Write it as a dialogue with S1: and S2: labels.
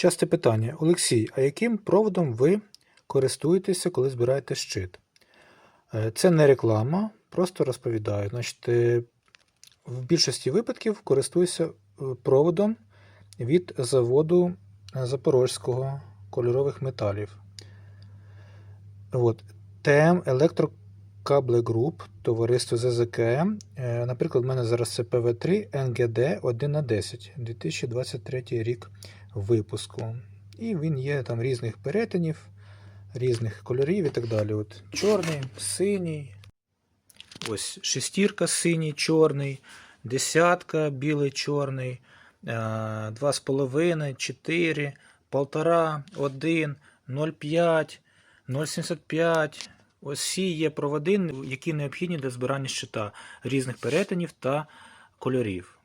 S1: Часте питання. Олексій, а яким проводом ви користуєтеся, коли збираєте щит? Е, Це не реклама, просто розповідаю. Значить, е, в більшості випадків користуюся е, проводом від заводу Запорозького кольорових металів. От. ТМ Електрокабле Груп, товариство ЗЗКМ. Е, Наприклад, у мене зараз це ПВ3 НГД 1 на 10 2023 рік випуску. І він є там різних перетинів, різних кольорів і так далі. От Чорний, синій. Ось шестірка синій, чорний, десятка білий, чорний, е, 2,5, 4, 1,5, 1, 0,5, 0,75. Ось всі є проводи, які необхідні для збирання щита різних перетинів та кольорів.